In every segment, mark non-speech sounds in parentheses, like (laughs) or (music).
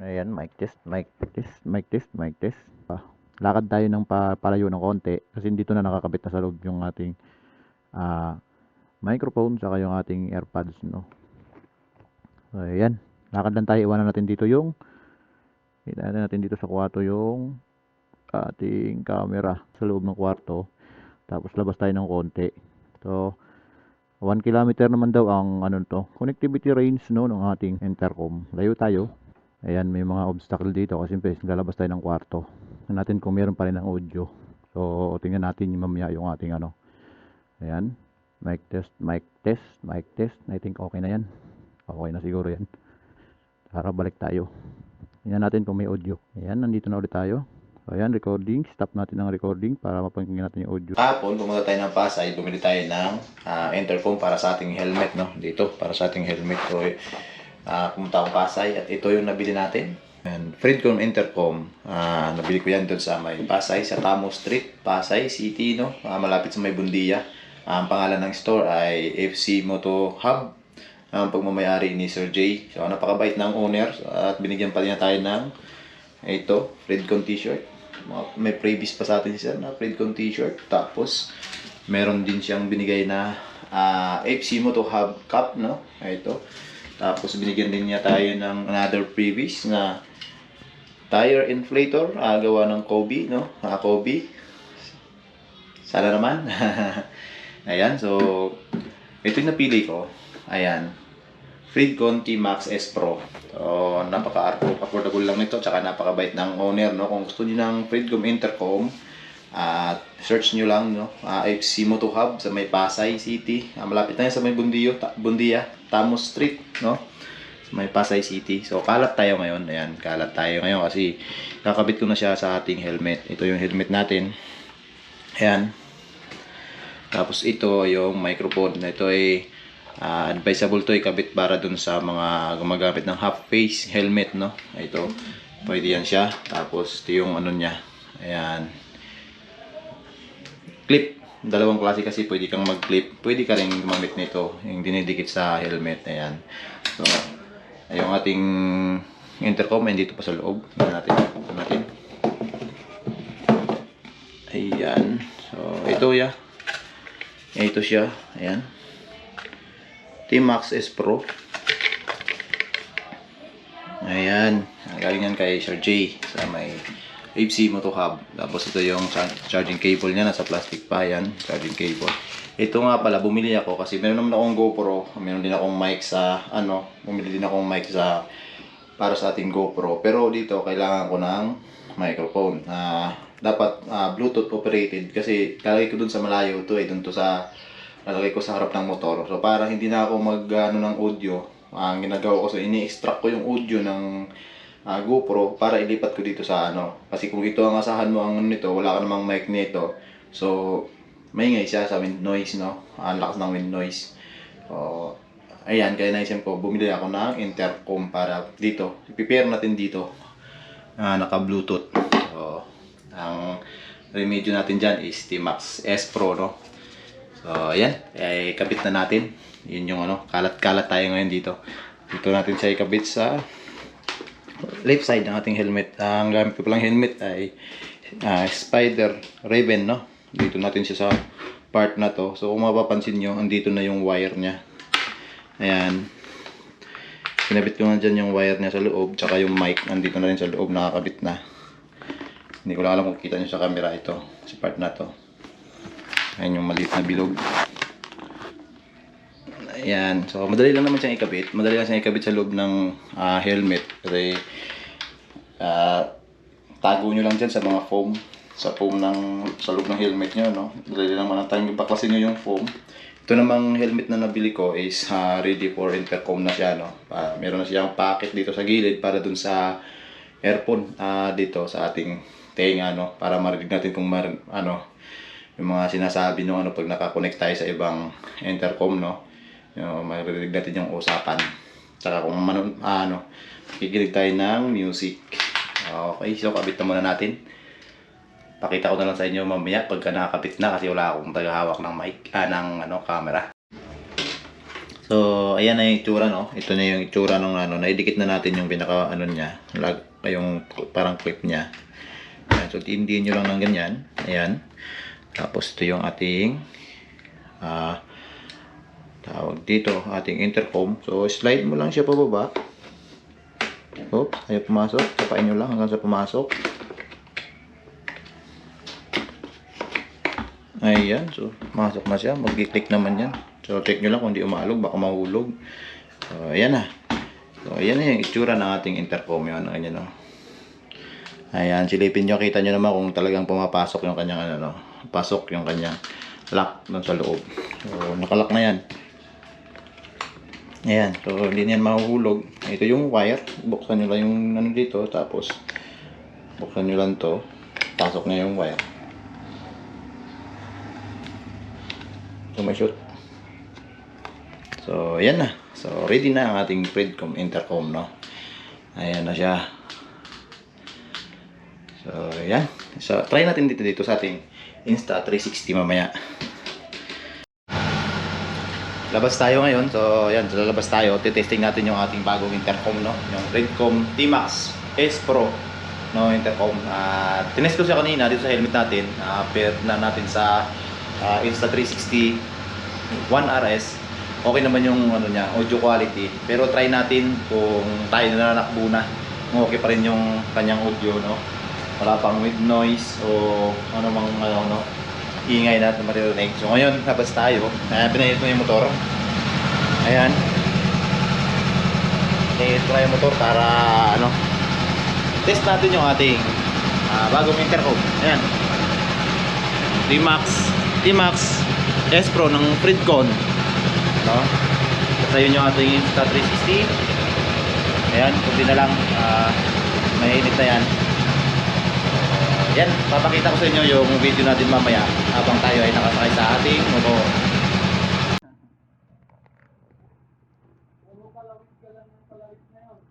Ayan, mic test, mic test, mic test, mic test. Ah, lakad tayo ng pa, palayo ng konti kasi dito na nakakabit na sa loob yung ating ah, microphone saka yung ating airpods, no. So, ayan. Lakad lang tayo. Iwanan natin dito yung iwanan natin dito sa kwarto yung ating camera sa loob ng kwarto. Tapos labas tayo ng konti. So, 1 kilometer naman daw ang ano to, connectivity range no ng ating intercom. Layo tayo. Ayan, may mga obstacle dito kasi siyempre lalabas tayo ng kwarto. Tingnan natin kung meron pa rin ng audio. So, tingnan natin yung mamaya yung ating ano. Ayan. Mic test, mic test, mic test. I think okay na yan. Okay na siguro yan. Tara, balik tayo. Tingnan natin kung may audio. Ayan, nandito na ulit tayo. So, ayan, recording. Stop natin ang recording para mapakinggan natin yung audio. Kahapon, pumunta tayo ng Pasay, bumili tayo ng ah, intercom para sa ating helmet, no? Dito, para sa ating helmet. So, ah, pumunta akong Pasay at ito yung nabili natin. And Fredcom Intercom, ah, nabili ko yan doon sa may Pasay, sa Tamo Street, Pasay City, no? Ah, malapit sa may Bundia. Ah, ang pangalan ng store ay FC Moto Hub. Ang pagmamayari ni Sir J. So, napakabait ng owner at binigyan pa niya tayo ng ito, Fredcom t-shirt. May previous pa sa atin si Sir na Fredcom t-shirt. Tapos, meron din siyang binigay na ah, FC Moto Hub Cup, no? Ito. Tapos, binigyan din niya tayo ng another previous na tire inflator, ah, gawa ng Kobe, no? Ah, Kobe. Sana naman. (laughs) Ayan, so, ito yung napili ko. Ayan. Freedcon T-Max S Pro. So, napaka-affordable lang nito, tsaka napakabait ng owner, no? Kung gusto niyo ng Freedcom Intercom, at search nyo lang, no? Uh, FC Moto Hub sa may Pasay City. Ah, malapit na yan sa may Bundio, ta- Bundia, Tamos Street, no? May Pasay City. So, kalat tayo ngayon. Ayan, kalat tayo ngayon kasi kakabit ko na siya sa ating helmet. Ito yung helmet natin. Ayan. Tapos ito yung microphone. Ito ay ah, advisable to ikabit para dun sa mga gumagamit ng half face helmet, no? Ito. Pwede yan siya. Tapos ito yung ano niya. Ayan clip. Dalawang klase kasi pwede kang mag-clip. Pwede ka rin gumamit nito. Yung dinidikit sa helmet. Ayan. So, ay yung ating intercom ay dito pa sa loob. Tingnan natin. Tingnan natin. Ayan. So, ito ya. Ito siya. Ayan. T-Max S Pro. Ayan. Galing yan kay Sir J sa may FC Moto Hub. Tapos ito yung char- charging cable niya. Nasa plastic pa yan. Charging cable. Ito nga pala, bumili ako kasi meron naman akong GoPro. Meron din akong mic sa, ano, bumili din akong mic sa, para sa ating GoPro. Pero dito, kailangan ko ng microphone. Ah, dapat ah, Bluetooth operated kasi lalagay ko dun sa malayo to eh. Dun to sa, lalagay ko sa harap ng motor. So para hindi na ako mag, ano, ng audio, ang ginagawa ko, so ini-extract ko yung audio ng ah, GoPro para ilipat ko dito sa ano. Kasi kung ito ang asahan mo ang ano nito, wala ka namang mic nito. So, maingay siya sa wind noise, no? Ang lakas ng wind noise. So, ayan, kaya naisip ko, bumili ako ng intercom para dito. I-prepare natin dito. Ah, naka-Bluetooth. So, ang remedyo natin dyan is T-Max S Pro, no? So, ayan. Eh, kabit na natin. Yun yung ano, kalat-kalat tayo ngayon dito. Dito natin siya ikabit sa left side ng ating helmet. Ang gamit ko palang helmet ay ah, Spider Raven, no? Dito natin siya sa part na to. So, kung mapapansin nyo, andito na yung wire niya. Ayan. Pinabit ko na dyan yung wire niya sa loob, tsaka yung mic, andito na rin sa loob, nakakabit na. Hindi ko lang alam kung kita nyo sa camera ito, sa part na to. Ayan yung maliit na bilog. Ayan. So, madali lang naman siyang ikabit. Madali lang siyang ikabit sa loob ng ah, helmet. Kasi, ah, tago nyo lang dyan sa mga foam. Sa foam ng, sa loob ng helmet nyo, no? Madali lang naman tayong baklasin nyo yung foam. Ito namang helmet na nabili ko is ah, ready for intercom na siya, no? Ah, meron na siyang pocket dito sa gilid para dun sa earphone ah, dito sa ating tenga, no? Para marinig natin kung mar ano, yung mga sinasabi no ano pag nakakonect tayo sa ibang intercom no yung maririnig natin yung usapan saka kung man, ano kikinig tayo ng music okay so kabit na muna natin pakita ko na lang sa inyo mamaya pagka nakakabit na kasi wala akong tagahawak ng mic ah ng ano camera So, ayan na yung itsura, no? Ito na yung itsura ng ano, naidikit na natin yung pinaka, ano niya, lag, yung parang clip niya. Ayan, so, tindihin nyo lang ng ganyan. Ayan. Tapos, ito yung ating, ah, tawag dito, ating intercom. So, slide mo lang siya pababa. Oops, ayaw pumasok. Tapain nyo lang hanggang sa pumasok. Ayan, so masok na siya. Mag-click naman yan. So check nyo lang kung di umalog, baka mahulog. So ayan na. So ayan na yung itsura ng ating intercom yun. Ayan, no? ayan silipin nyo. Kita nyo naman kung talagang pumapasok yung kanyang ano, no? pasok yung kanyang lock doon sa loob. So nakalock na yan. Ayan, so hindi na yan mahuhulog. Ito yung wire. Buksan nyo lang yung ano dito. Tapos buksan nyo lang to. Pasok na yung wire. sumashoot. So, ayan na. So, ready na ang ating Predcom intercom, no? Ayan na siya. So, ayan. So, try natin dito dito sa ating Insta360 mamaya. Labas tayo ngayon. So, ayan. So, labas tayo. Titesting natin yung ating bagong intercom, no? Yung Predcom T-Max S Pro no intercom. Ah, tinest ko siya kanina dito sa helmet natin. Uh, pair na natin sa ah, Insta360 One RS. Okay naman yung ano niya, audio quality. Pero try natin kung tayo na nakbo na. Okay pa rin yung kanyang audio, no? Wala pang with noise o ano mang ano, no? Ingay na na maririnig. So ngayon, labas tayo. Kaya pinahit mo yung motor. Ayan. Pinahit ko yung motor para ano, test natin yung ating ah, bagong intercom. Ayan. T-Max. T-Max S Pro ng Fridcon. No? At ayun yung ating Insta360. Ayan, kunti na lang. ah mainit na yan. Yan, papakita ko sa inyo yung video natin mamaya habang tayo ay nakasakay sa ating motor.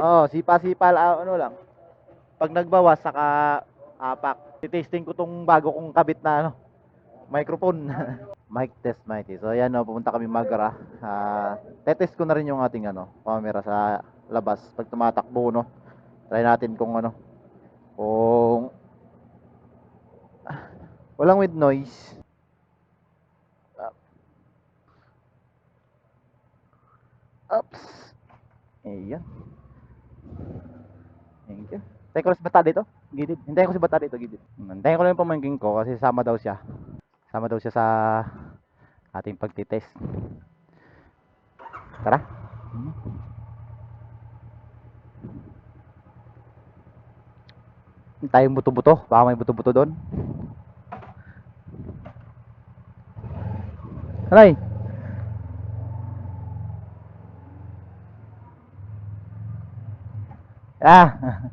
Oh, sipa-sipa ano lang. Pag nagbawas saka apak. Titesting ko tong bago kong kabit na ano, microphone. (laughs) mic test, mic. So ayan, no, pupunta kami Magara. Ah, tetest ko na rin yung ating ano, camera sa labas pag tumatakbo, no. Try natin kung ano, kung walang with noise. Ups. Ayan. Thank you. Hintayin ko si Bata dito. Gilid. Hintayin ko si Bata dito. Gilid. Hintayin ko lang yung pamangking ko kasi sama daw siya. Sama daw siya sa ating pagtitest. Tara. Hintayin buto-buto. Baka may buto-buto doon. Aray! Ah! (laughs)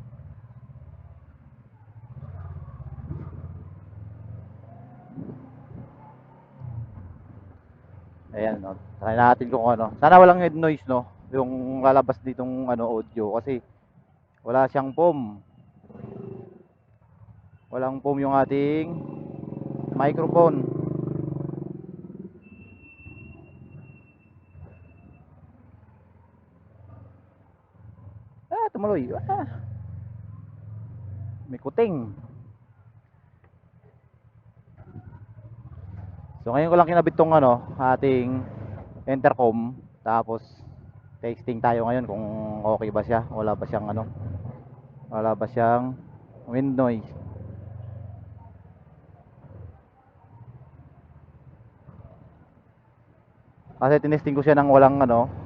Ayan, no. Try natin kung ano. Sana walang head noise, no? Yung lalabas ditong ano, audio. Kasi wala siyang foam. Walang foam yung ating microphone. Tumuloy. Ah. May kuting. So ngayon ko lang kinabit tong ano, ating intercom. Tapos testing tayo ngayon kung okay ba siya. Wala ba siyang ano. Wala ba siyang wind noise. Kasi tinesting ko siya ng walang ano.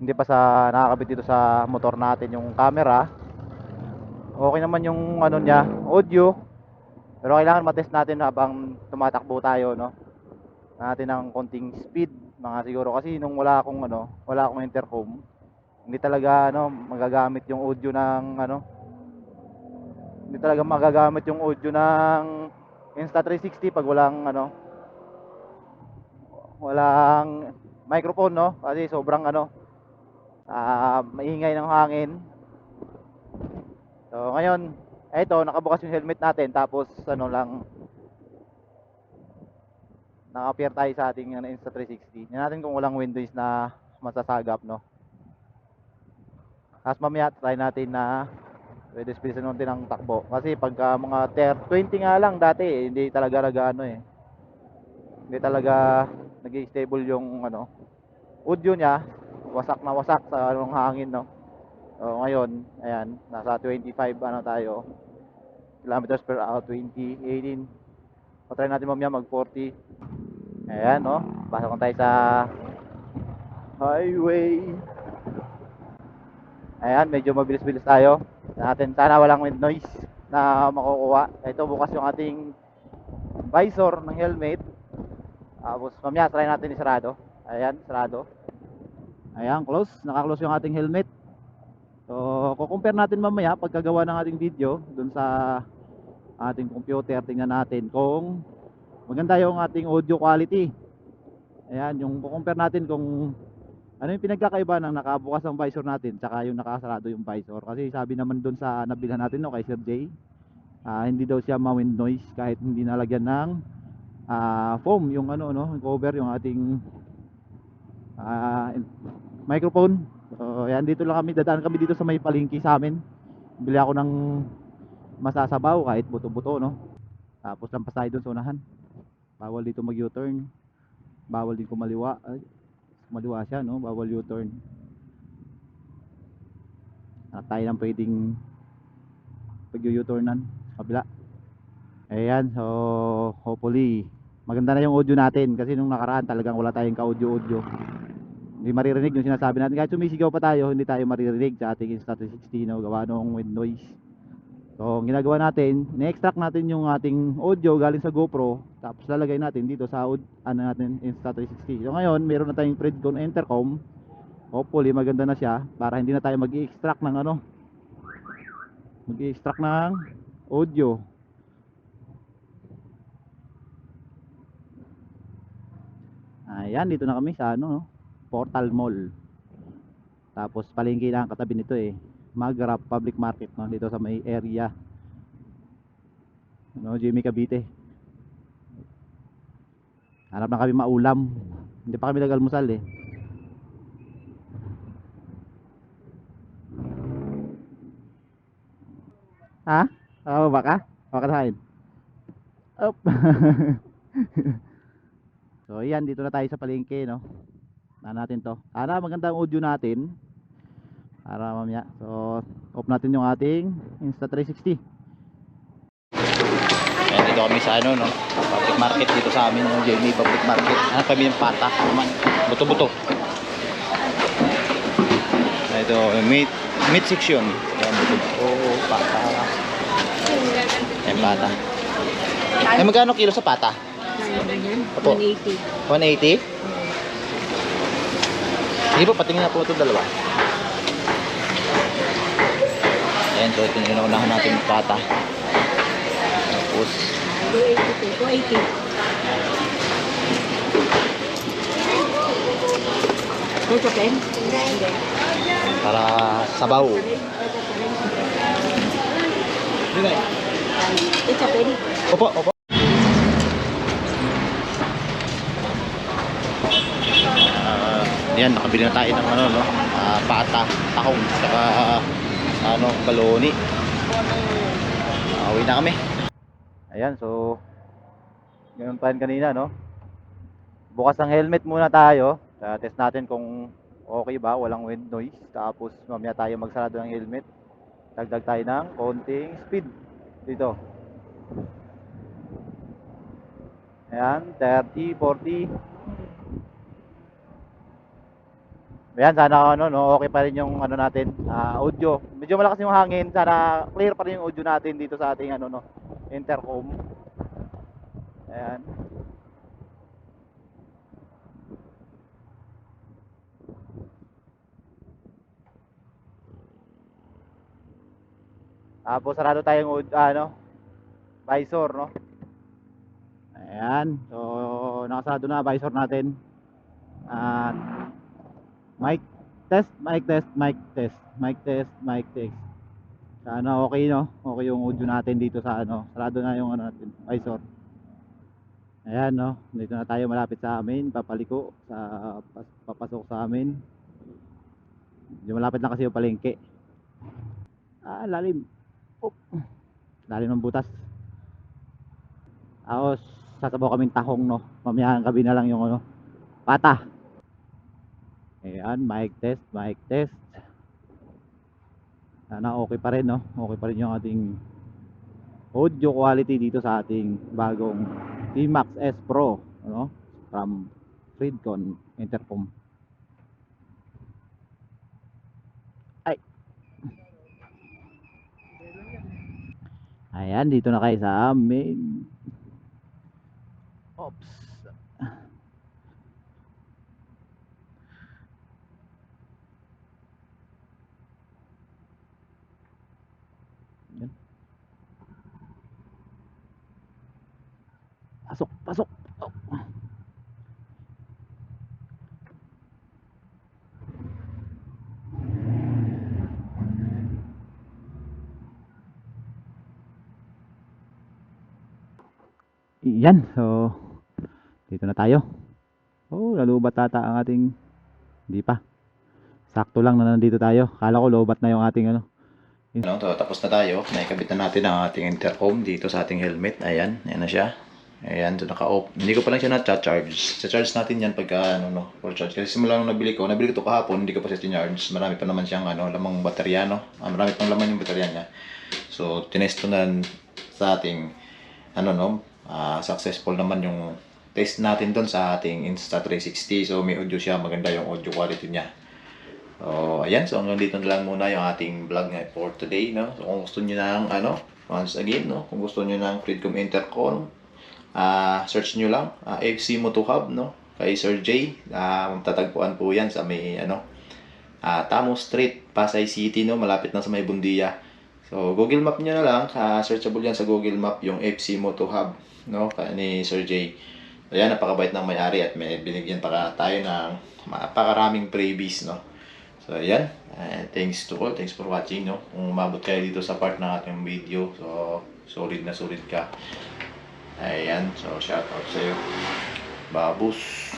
Hindi pa sa nakakabit dito sa motor natin yung camera. Okay naman yung ano niya, audio. Pero kailangan matest natin habang tumatakbo tayo, no? Natin ng konting speed, mga siguro kasi nung wala akong ano, wala akong intercom, hindi talaga ano magagamit yung audio ng ano hindi talaga magagamit yung audio ng Insta360 pag walang ano walang microphone no kasi sobrang ano ah maingay ng hangin so ngayon eto nakabukas yung helmet natin tapos ano lang naka-pair tayo sa ating ano, Insta360. Yan natin kung walang windows na masasagap, no? Tapos mamaya try natin na pwede spilisan natin ng takbo. Kasi pagka mga ter 20 nga lang dati, eh, hindi talaga nagano eh. Hindi talaga naging stable yung ano, audio niya. Wasak na wasak sa anong hangin, no? So, ngayon, ayan, nasa 25 ano tayo. Kilometers per hour, 20, 18. Patry natin mamaya mag 40. Ayan, no? Pasok tayo sa highway. Ayan, medyo mabilis-bilis tayo. Natin sana walang wind noise na makukuha. Ito bukas yung ating visor ng helmet. Tapos mamaya try natin isarado. Ayan, sarado. Ayan, close. Naka-close yung ating helmet. So, kukumpare natin mamaya pagkagawa ng ating video dun sa ating computer. Tingnan natin kung maganda yung ating audio quality. Ayan, yung kukumpare natin kung ano yung pinagkakaiba ng nakabukas ang visor natin tsaka yung nakasarado yung visor. Kasi sabi naman dun sa nabilhan natin no, kay Sir Jay, ah, hindi daw siya ma-wind noise kahit hindi nalagyan ng ah, foam yung ano no, cover yung ating ah, microphone. So, ayan dito lang kami, dadaan kami dito sa may palengke sa amin. Bili ako ng masasabaw kahit buto-buto no. Tapos lampas tayo dun sa unahan. Bawal dito mag U-turn. Bawal din kumaliwa. Ay, kumaliwa siya no, bawal U-turn. At tayo lang pwedeng pag U-turnan sa kabila. Ayan, so hopefully maganda na yung audio natin kasi nung nakaraan talagang wala tayong ka-audio-audio. Hindi maririnig yung sinasabi natin. Kahit sumisigaw pa tayo, hindi tayo maririnig sa ating Insta360 no, gawa nung wind noise. So, ang ginagawa natin, ni-extract natin yung ating audio galing sa GoPro, tapos lalagay natin dito sa ano natin Insta360. So, ngayon, meron na tayong Fredcon Intercom. Hopefully, maganda na siya para hindi na tayo mag-extract ng ano, mag-extract ng audio. Ayan, dito na kami sa ano, no? Portal Mall. Tapos palengke lang ang katabi nito eh. Magrap Public Market no dito sa may area. No, Jimmy Cavite. Hanap na kami maulam. Hindi pa kami nag-almusal eh. Ha? Ako ba ka? Baka kain. Up. (laughs) so, yan dito na tayo sa palengke, no. Na natin to. Sana maganda ang audio natin. Para mamaya. So, off natin yung ating Insta360. Ayan, dito kami sa ano, no? Public market dito sa amin, yung Jamie Public Market. Hanap kami ng pata. Naman. Buto-buto. Ito, meat, meat section. Ayan, buto-buto. Pata. Ayan, pata. Eh, magkano kilo sa pata? Opo. 180. 180? Sige po, patingin na po itong dalawa. Ayan, so ito yung inuunahan natin yung pata. Tapos, 280 po. 280. Ito pen? Para sabaw. Ito pen? Opo, opo. Ah, yan, nakabili na tayo ng ano, no? Ah, pata, tahong, saka ano, baloni. Ah, uwi na kami. Ayan, so ganun pa kanina, no? Bukas ang helmet muna tayo. Ah, test natin kung okay ba, walang wind noise. Tapos mamaya tayo magsarado ng helmet. Dagdag tayo ng konting speed dito. Ayan, 30, 40. Ayan, sana ano, no, okay pa rin yung ano natin, ah, audio. Medyo malakas yung hangin, sana clear pa rin yung audio natin dito sa ating ano no, intercom. Ayan. Tapos sarado tayong aud- ano, visor, no? Ayan. So, nakasarado na visor natin. At mic test, mic test, mic test, mic test, mic test. Sana okay no? Okay yung audio natin dito sa ano. Sarado na yung ano natin, visor. Ayan, no. Dito na tayo malapit sa amin. Papaliko. Sa, pas- papasok sa amin. Medyo malapit na kasi yung palengke. Ah, lalim. Oh. Lalim ng butas. Ako, sasabaw kaming tahong, no. Mamayahan gabi na lang yung ano. Pata. Ayan, mic test, mic test. Sana okay pa rin, no. Okay pa rin yung ating audio quality dito sa ating bagong T-Max S Pro ano from Freedcon Intercom. Ay. Ayan dito na kayo sa amin. Oops Yan. Pasok, pasok. Oh. Yan, so dito na tayo. Oh, lalubat ata ang ating hindi pa. Sakto lang na nandito tayo. Kala ko lobat na yung ating ano. No, so, tapos na tayo. Naikabit na natin ang ating intercom dito sa ating helmet. Ayan, ayan na siya. Ayan, so naka-off. Hindi ko pa lang siya na-charge. Sa-charge natin yan pagka, ano, no, full charge. Kasi simula nung nabili ko, nabili ko to kahapon, hindi ko pa siya charge. Marami pa naman siyang, ano, lamang baterya, no. Ah, marami pang laman yung baterya niya. So, tinesto na sa ating, ano, no, ah, successful naman yung test natin doon sa ating Insta360. So, may audio siya. Maganda yung audio quality niya. So, ayan. So, hanggang dito na lang muna yung ating vlog nga for today, no? So, kung gusto nyo ng, ano, once again, no? Kung gusto nyo ng Freedcom Intercom, ah search nyo lang, ah, FC Moto Hub, no? Kay Sir J. Ah, tatagpuan po yan sa may, ano, ah Tamo Street, Pasay City, no? Malapit na sa may Bundia. So, Google Map nyo na lang. ah searchable yan sa Google Map, yung FC Moto Hub, no? Ni Sir J. So, yan, napakabait ng may-ari at may binigyan pa ka- tayo ng napakaraming freebies, no? So, ayan. Uh, thanks to all. Thanks for watching, no? Kung umabot kayo dito sa part ng ating video, so, solid na solid ka. Ayan. So, shout out sa'yo. Babus.